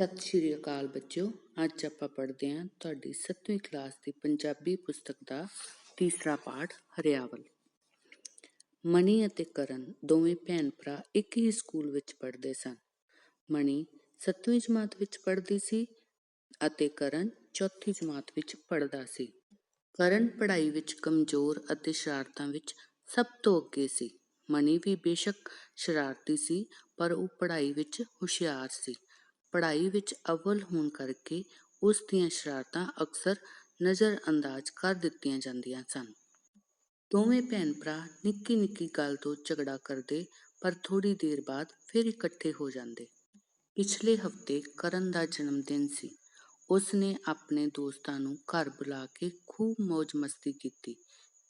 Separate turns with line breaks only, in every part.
ਸਤਿ ਸ਼੍ਰੀ ਅਕਾਲ ਬੱਚਿਓ, ਅੱਜ ਆਪਾਂ ਪੜ੍ਹਦੇ ਹਾਂ ਤੁਹਾਡੀ 7ਵੀਂ ਕਲਾਸ ਦੀ ਪੰਜਾਬੀ ਪੁਸਤਕ ਦਾ ਤੀਸਰਾ ਪਾਠ, ਹਰਿਆਵਲ। ਮਣੀ ਅਤੇ ਕਰਨ ਦੋਵੇਂ ਭੈਣ ਭਰਾ ਇੱਕ ਹੀ ਸਕੂਲ ਵਿੱਚ ਪੜ੍ਹਦੇ ਸਨ। ਮਣੀ 7ਵੀਂ ਜਮਾਤ ਵਿੱਚ ਪੜ੍ਹਦੀ ਸੀ ਅਤੇ ਕਰਨ ਚੌਥੀ ਜਮਾਤ ਵਿੱਚ ਪੜ੍ਹਦਾ ਸੀ। ਕਰਨ ਪੜ੍ਹਾਈ ਵਿੱਚ ਕਮਜ਼ੋਰ ਅਤੇ ਸ਼ਰਾਰਤਾਂ ਵਿੱਚ ਸਭ ਤੋਂ ਅੱਗੇ ਸੀ। ਮਣੀ ਵੀ ਬੇਸ਼ੱਕ ਸ਼ਰਾਰਤੀ ਸੀ, ਪਰ ਉਹ ਪੜ੍ਹਾਈ ਵਿੱਚ ਹੁਸ਼ਿਆਰ ਸੀ। ਪੜ੍ਹਾਈ ਵਿੱਚ ਅਵਲ ਹੋਣ ਕਰਕੇ ਉਸ ਦੀਆਂ ਸ਼ਰਾਰਤਾਂ ਅਕਸਰ ਨਜ਼ਰ ਕਰ ਦਿੱਤੀਆਂ ਜਾਂਦੀਆਂ ਸਨ। ਦੋਵੇਂ ਭੈਣ ਭਰਾ ਨਿੱਕੀ ਨਿੱਕੀ ਗੱਲ ਤੋਂ ਝਗੜਾ ਕਰਦੇ, ਪਰ ਥੋੜੀ ਦੇਰ ਬਾਅਦ ਫਿਰ ਇਕੱਠੇ ਹੋ ਜਾਂਦੇ। ਪਿਛਲੇ ਹਫ਼ਤੇ ਕਰਨ ਦਾ ਜਨਮ ਦਿਨ ਸੀ। ਉਸ ਨੇ ਆਪਣੇ ਦੋਸਤਾਂ ਨੂੰ ਘਰ ਬੁਲਾ ਕੇ ਖੂਬ ਮौज ਮਸਤੀ ਕੀਤੀ।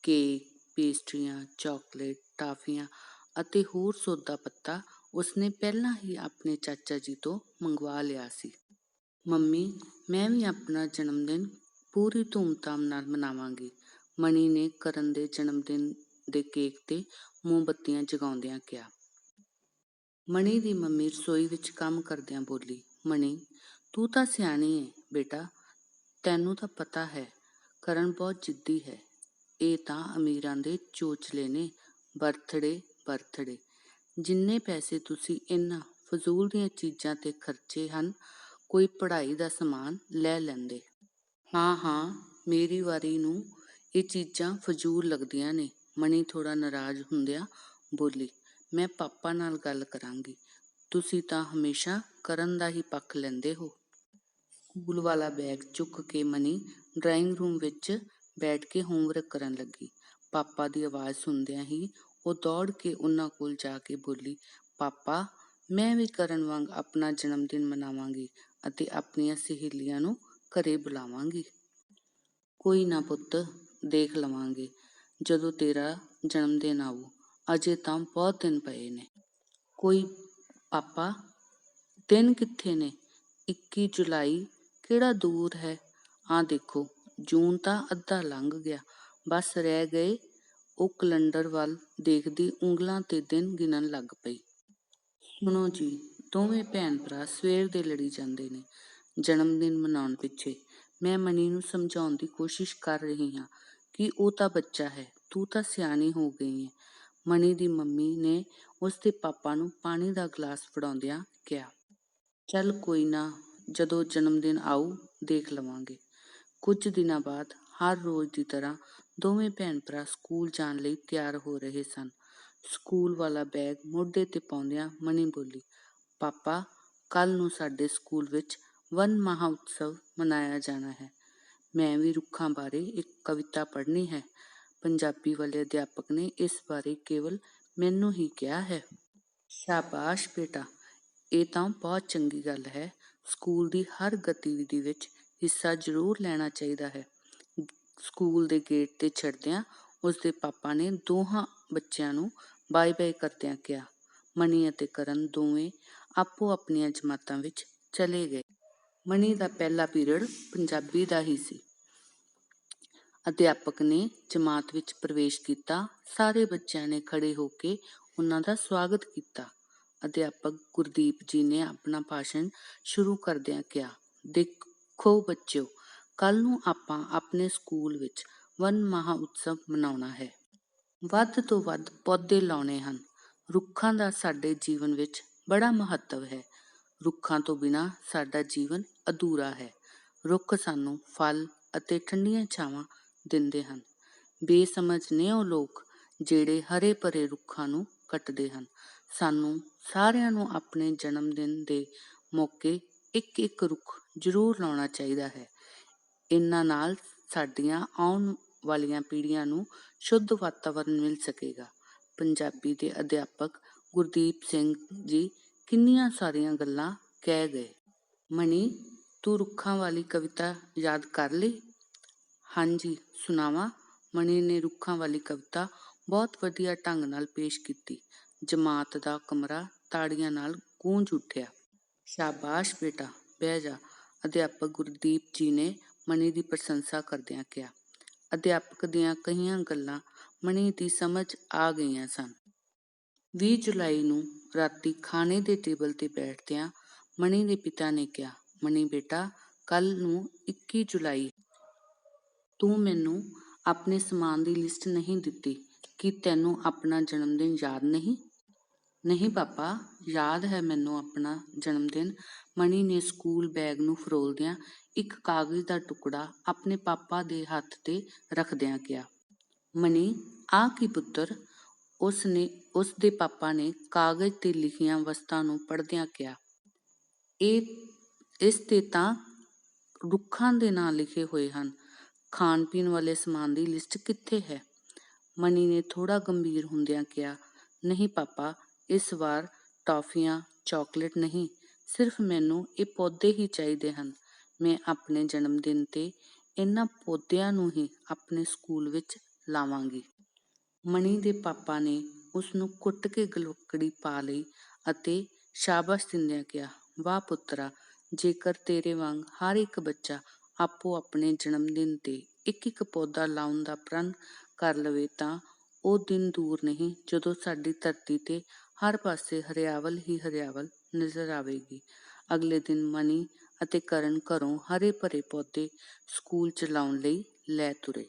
ਕੇਕ, ਪੇਸਟਰੀਆਂ, ਚਾਕਲੇਟ, ਟਾਫੀਆਂ ਅਤੇ ਹੋਰ ਸੌਦਾ ਪੱਤਾ ਉਸਨੇ ਪਹਿਲਾਂ ਹੀ ਆਪਣੇ ਚਾਚਾ ਜੀ ਤੋਂ ਮੰਗਵਾ ਲਿਆ ਸੀ। ਮੰਮੀ, ਮੈਂ ਵੀ ਆਪਣਾ ਜਨਮ ਦਿਨ ਪੂਰੀ ਧੂਮਧਾਮ ਨਾਲ ਮਨਾਵਾਂਗੀ। ਮਣੀ ਨੇ ਕਰਨ ਦੇ ਜਨਮ ਦਿਨ ਦੇ ਕੇਕ ਤੇ ਮੋਮਬੱਤੀਆਂ ਜਗਾਉਂਦਿਆਂ ਕਿਹਾ। ਮਣੀ ਦੀ ਮੰਮੀ ਰਸੋਈ ਵਿੱਚ ਕੰਮ ਕਰਦਿਆਂ ਬੋਲੀ, ਮਣੀ, ਤੂੰ ਤਾਂ ਸਿਆਣੀ ਏ, ਬੇਟਾ। ਤੈਨੂੰ ਤਾਂ ਪਤਾ ਹੈ, ਕਰਨ ਬਹੁਤ ਜਿੱਦੀ ਹੈ। ਇਹ ਤਾਂ ਅਮੀਰਾਂ ਦੇ ਚੋਚਲੇ ਨੇ ਬਰਥਡੇ ਬਰਥਡੇ ਜਿੰਨੇ ਪੈਸੇ ਤੁਸੀਂ ਇਹਨਾਂ ਫਜ਼ੂਲ ਦੀਆਂ ਚੀਜ਼ਾਂ ਤੇ ਖਰਚੇ ਹਨ, ਕੋਈ ਪੜ੍ਹਾਈ ਦਾ ਸਮਾਨ ਲੈ ਲੈਂਦੇ। ਹਾਂ ਹਾਂ, ਮੇਰੀ ਵਾਰੀ ਨੂੰ ਇਹ ਚੀਜ਼ਾਂ ਫਜ਼ੂਲ ਲੱਗਦੀਆਂ ਨੇ। ਮਣੀ ਥੋੜਾ ਨਾਰਾਜ਼ ਹੁੰਦਿਆਂ ਬੋਲੀ, ਮੈਂ ਪਾਪਾ ਨਾਲ ਗੱਲ ਕਰਾਂਗੀ। ਤੁਸੀਂ ਤਾਂ ਹਮੇਸ਼ਾ ਕਰਨ ਦਾ ਹੀ ਪੱਖ ਲੈਂਦੇ ਹੋ। ਸਕੂਲ ਵਾਲਾ ਬੈਗ ਚੁੱਕ ਕੇ ਮਨੀ ਡਰਾਇੰਗ ਰੂਮ ਵਿੱਚ ਬੈਠ ਕੇ ਹੋਮਵਰਕ ਕਰਨ ਲੱਗੀ। ਪਾਪਾ ਦੀ ਆਵਾਜ਼ ਸੁਣਦਿਆਂ ਹੀ ਉਹ ਦੌੜ ਕੇ ਉਹਨਾਂ ਕੋਲ ਜਾ ਕੇ ਬੋਲੀ, ਪਾਪਾ, ਮੈਂ ਵੀ ਕਰਨ ਵਾਂਗ ਆਪਣਾ ਜਨਮ ਦਿਨ ਮਨਾਵਾਂਗੀ ਅਤੇ ਆਪਣੀਆਂ ਸਹੇਲੀਆਂ ਨੂੰ ਘਰੇ ਬੁਲਾਵਾਂਗੀ। ਕੋਈ ਨਾ ਪੁੱਤ, ਦੇਖ ਲਵਾਂਗੇ। ਜਦੋਂ ਤੇਰਾ ਜਨਮ ਦਿਨ ਆਊ, ਅਜੇ ਤਾਂ ਬਹੁਤ ਦਿਨ ਪਏ ਨੇ। ਕੋਈ, ਪਾਪਾ, ਦਿਨ ਕਿੱਥੇ ਨੇ? 21 ਜੁਲਾਈ ਕਿਹੜਾ ਦੂਰ ਹੈ? ਆ ਦੇਖੋ, ਜੂਨ ਤਾਂ ਅੱਧਾ ਲੰਘ ਗਿਆ। ਬਸ ਰਹਿ ਗਏ ਉਹ ਕੈਲੰਡਰ ਵੱਲ ਦੇਖਦੀ ਉਂਗਲਾਂ ਤੇ ਦਿਨ ਗਿਣਨ ਲੱਗ ਪਈ। ਸੁਣੋ ਜੀ, ਦੋਵੇਂ ਭੈਣ ਭਰਾ ਸਵੇਰ ਦੇ ਲੜੀ ਜਾਂਦੇ ਨੇ, ਜਨਮ ਦਿਨ ਮਨਾਉਣ ਪਿੱਛੇ। ਮੈਂ ਮਨੀ ਨੂੰ ਸਮਝਾਉਣ ਦੀ ਕੋਸ਼ਿਸ਼ ਕਰ ਰਹੀ ਹਾਂ ਕਿ ਉਹ ਤਾਂ ਬੱਚਾ ਹੈ, ਤੂੰ ਤਾਂ ਸਿਆਣੀ ਹੋ ਗਈ ਹੈ ਮਨੀ ਦੀ ਮੰਮੀ ਨੇ ਉਸ ਦੇ ਪਾਪਾ ਨੂੰ ਪਾਣੀ ਦਾ ਗਲਾਸ ਫੜਾਉਂਦਿਆਂ ਕਿਹਾ, ਚੱਲ ਕੋਈ ਨਾ, ਜਦੋਂ ਜਨਮ ਦਿਨ ਆਊ, ਦੇਖ ਲਵਾਂਗੇ। ਕੁਝ ਦਿਨਾਂ ਬਾਅਦ ਹਰ ਰੋਜ਼ ਦੀ ਤਰ੍ਹਾਂ ਦੋਵੇਂ ਭੈਣ ਭਰਾ ਸਕੂਲ ਜਾਣ ਲਈ ਤਿਆਰ ਹੋ ਰਹੇ ਸਨ। ਸਕੂਲ ਵਾਲਾ ਬੈਗ ਮੋਢੇ ਤੇ ਪਾਉਂਦਿਆਂ ਮਣੀ ਬੋਲੀ, ਪਾਪਾ ਕੱਲ ਨੂੰ ਸਾਡੇ ਸਕੂਲ ਵਿੱਚ ਵਨ ਮਹਾ ਉਤਸਵ ਮਨਾਇਆ ਜਾਣਾ ਹੈ। ਮੈਂ ਵੀ ਰੁੱਖਾਂ ਬਾਰੇ ਇੱਕ ਕਵਿਤਾ ਪੜ੍ਹਨੀ ਹੈ। ਪੰਜਾਬੀ ਵਾਲੇ ਅਧਿਆਪਕ ਨੇ ਇਸ ਬਾਰੇ ਕੇਵਲ ਮੈਨੂੰ ਹੀ ਕਿਹਾ ਹੈ। ਸ਼ਾਬਾਸ਼ ਬੇਟਾ, ਇਹ ਤਾਂ ਬਹੁਤ ਚੰਗੀ ਗੱਲ ਹੈ। ਸਕੂਲ ਦੀ ਹਰ ਗਤੀਵਿਧੀ ਵਿੱਚ ਹਿੱਸਾ ਜ਼ਰੂਰ ਲੈਣਾ ਚਾਹੀਦਾ ਹੈ। ਸਕੂਲ ਦੇ ਗੇਟ ਤੇ ਛੱਡਦਿਆਂ ਉਸ ਦੇ ਪਾਪਾ ਨੇ ਦੋਹਾਂ ਬੱਚਿਆਂ ਨੂੰ ਬਾਏ ਬਾਏ ਕਰਦਿਆਂ ਕਿਹਾ। ਮਣੀ ਅਤੇ ਕਰਨ ਦੋਵੇਂ ਆਪੋ ਆਪਣੀਆਂ ਜਮਾਤਾਂ ਵਿੱਚ ਚਲੇ ਗਏ। ਮਣੀ ਦਾ ਪਹਿਲਾ ਪੀਰੀਅਡ ਪੰਜਾਬੀ ਦਾ ਹੀ ਸੀ। ਅਧਿਆਪਕ ਨੇ ਜਮਾਤ ਵਿੱਚ ਪ੍ਰਵੇਸ਼ ਕੀਤਾ। ਸਾਰੇ ਬੱਚਿਆਂ ਨੇ ਖੜੇ ਹੋ ਕੇ ਉਹਨਾਂ ਦਾ ਸਵਾਗਤ ਕੀਤਾ। ਅਧਿਆਪਕ ਗੁਰਦੀਪ ਜੀ ਨੇ ਆਪਣਾ ਭਾਸ਼ਣ ਸ਼ੁਰੂ ਕਰਦਿਆਂ ਕਿਹਾ, ਦੇਖੋ ਬੱਚਿਓ ਕੱਲ ਨੂੰ ਆਪਾਂ ਆਪਣੇ ਸਕੂਲ ਵਿੱਚ ਵਨ ਮਹਾ ਉਤਸਵ ਮਨਾਉਣਾ ਹੈ। ਵੱਧ ਤੋਂ ਵੱਧ ਪੌਦੇ ਲਾਉਣੇ ਹਨ। ਰੁੱਖਾਂ ਦਾ ਸਾਡੇ ਜੀਵਨ ਵਿੱਚ ਬੜਾ ਮਹੱਤਵ ਹੈ। ਰੁੱਖਾਂ ਤੋਂ ਬਿਨਾ ਸਾਡਾ ਜੀਵਨ ਅਧੂਰਾ ਹੈ। ਰੁੱਖ ਸਾਨੂੰ ਫਲ ਅਤੇ ਠੰਡੀਆਂ ਛਾਵਾਂ ਦਿੰਦੇ ਹਨ। ਬੇਸਮਝ ਨੇ ਉਹ ਲੋਕ ਜਿਹੜੇ ਹਰੇ ਭਰੇ ਰੁੱਖਾਂ ਨੂੰ ਕੱਟਦੇ ਹਨ। ਸਾਨੂੰ ਸਾਰਿਆਂ ਨੂੰ ਆਪਣੇ ਜਨਮ ਦਿਨ ਦੇ ਮੌਕੇ ਇੱਕ ਇੱਕ ਰੁੱਖ ਜ਼ਰੂਰ ਲਾਉਣਾ ਚਾਹੀਦਾ ਹੈ। ਇਹਨਾਂ ਨਾਲ ਸਾਡੀਆਂ ਆਉਣ ਵਾਲੀਆਂ ਪੀੜ੍ਹੀਆਂ ਨੂੰ ਸ਼ੁੱਧ ਵਾਤਾਵਰਣ ਮਿਲ ਸਕੇਗਾ। ਪੰਜਾਬੀ ਦੇ ਅਧਿਆਪਕ ਗੁਰਦੀਪ ਸਿੰਘ ਜੀ ਕਿੰਨੀਆਂ ਸਾਰੀਆਂ ਗੱਲਾਂ ਕਹਿ ਗਏ। ਮਣੀ ਤੂੰ ਰੁੱਖਾਂ ਵਾਲੀ ਕਵਿਤਾ ਯਾਦ ਕਰ ਲਈ? ਹਾਂਜੀ, ਸੁਣਾਵਾ। ਮਣੀ ਨੇ ਰੁੱਖਾਂ ਵਾਲੀ ਕਵਿਤਾ ਬਹੁਤ ਵਧੀਆ ਢੰਗ ਨਾਲ ਪੇਸ਼ ਕੀਤੀ। ਜਮਾਤ ਦਾ ਕਮਰਾ ਤਾੜੀਆਂ ਨਾਲ ਗੂੰਜ ਉੱਠਿਆ। ਸ਼ਾਬਾਸ਼ ਬੇਟਾ, ਬਹਿ ਜਾ। ਅਧਿਆਪਕ ਗੁਰਦੀਪ ਜੀ ਨੇ ਮਨੀ ਦੀ ਪ੍ਰਸ਼ੰਸਾ ਕਰਦਿਆਂ ਕਿਹਾ, ਅਧਿਆਪਕ ਦੀਆਂ ਕਈਆਂ ਗੱਲਾਂ ਮਣੀ ਦੀ ਸਮਝ ਆ ਗਈਆਂ ਸਨ। 20 ਜੁਲਾਈ ਨੂੰ ਰਾਤੀ ਖਾਣੇ ਦੇ ਟੇਬਲ ਤੇ ਬੈਠਦਿਆਂ ਮਣੀ ਦੇ ਪਿਤਾ ਨੇ ਕਿਹਾ ਮਣੀ ਬੇਟਾ, ਕੱਲ ਨੂੰ 21 ਜੁਲਾਈ ਤੂੰ ਮੈਨੂੰ ਆਪਣੇ ਸਮਾਨ ਦੀ ਲਿਸਟ ਨਹੀਂ ਦਿੱਤੀ, ਕੀ ਤੈਨੂੰ ਆਪਣਾ ਜਨਮ ਦਿਨ ਯਾਦ ਨਹੀਂ? ਨਹੀਂ ਪਾਪਾ, ਯਾਦ ਹੈ ਮੈਨੂੰ ਆਪਣਾ ਜਨਮ ਦਿਨ ਮਣੀ ਨੇ ਸਕੂਲ ਬੈਗ ਨੂੰ ਫਰੋਲਦਿਆਂ ਇੱਕ ਕਾਗਜ਼ ਦਾ ਟੁਕੜਾ ਆਪਣੇ ਪਾਪਾ ਦੇ ਹੱਥ ਤੇ ਰੱਖਦਿਆਂ ਕਿਹਾ, ਮਣੀ ਆ ਕੀ ਪੁੱਤਰ? ਉਸ ਨੇ ਉਸ ਦੇ ਪਾਪਾ ਨੇ ਕਾਗਜ਼ ਤੇ ਲਿਖੀਆਂ ਵਸਤਾਂ ਨੂੰ ਪੜ੍ਹਦਿਆਂ ਕਿਹਾ, ਇਹ, ਇਸ ਤੇ ਤਾਂ ਰੁੱਖਾਂ ਦੇ ਨਾਂ ਲਿਖੇ ਹੋਏ ਹਨ। ਖਾਣ ਪੀਣ ਵਾਲੇ ਸਮਾਨ ਦੀ ਲਿਸਟ ਕਿੱਥੇ ਹੈ? ਮਨੀ ਨੇ ਥੋੜਾ ਗੰਭੀਰ ਹੁੰਦਿਆਂ ਕਿਹਾ, ਨਹੀਂ ਪਾਪਾ ਇਸ ਵਾਰ ਟੌਫੀਆਂ, ਚਾਕਲੇਟ ਨਹੀਂ, ਸਿਰਫ ਮੈਨੂੰ ਇਹ ਪੌਦੇ ਹੀ ਚਾਹੀਦੇ ਹਨ। ਮੈਂ ਆਪਣੇ ਜਨਮ ਦਿਨ ਤੇ ਇਹਨਾਂ ਪੌਦਿਆਂ ਨੂੰ ਹੀ ਆਪਣੇ ਸਕੂਲ ਵਿੱਚ ਲਾਵਾਂਗੀ। ਮਣੀ ਦੇ ਪਾਪਾ ਨੇ ਉਸ ਨੂੰ ਕੁੱਟ ਕੇ ਗਲਵਕੜੀ ਪਾ ਲਈ ਅਤੇ ਸ਼ਾਬਾਸ਼ ਦਿੰਦਿਆਂ ਕਿਹਾ, ਵਾਹ ਪੁੱਤਰਾ, ਜੇਕਰ ਤੇਰੇ ਵਾਂਗ ਹਰ ਇੱਕ ਬੱਚਾ ਆਪੋ ਆਪਣੇ ਜਨਮ ਦਿਨ ਤੇ ਇੱਕ ਇੱਕ ਪੌਦਾ ਲਾਉਣ ਦਾ ਪ੍ਰਣ ਕਰ ਲਵੇ ਤਾਂ ਉਹ ਦਿਨ ਦੂਰ ਨਹੀਂ ਜਦੋਂ ਸਾਡੀ ਧਰਤੀ ਤੇ ਹਰ ਪਾਸੇ ਹਰਿਆਵਲ ਹੀ ਹਰਿਆਵਲ ਨਜ਼ਰ ਆਵੇਗੀ। ਅਗਲੇ ਦਿਨ ਮਨੀ ਅਤੇ ਕਰਨ ਘਰੋਂ ਹਰੇ ਭਰੇ ਪੌਦੇ ਸਕੂਲ ਚਲਾਉਣ ਲਈ ਲੈ ਤੁਰੇ।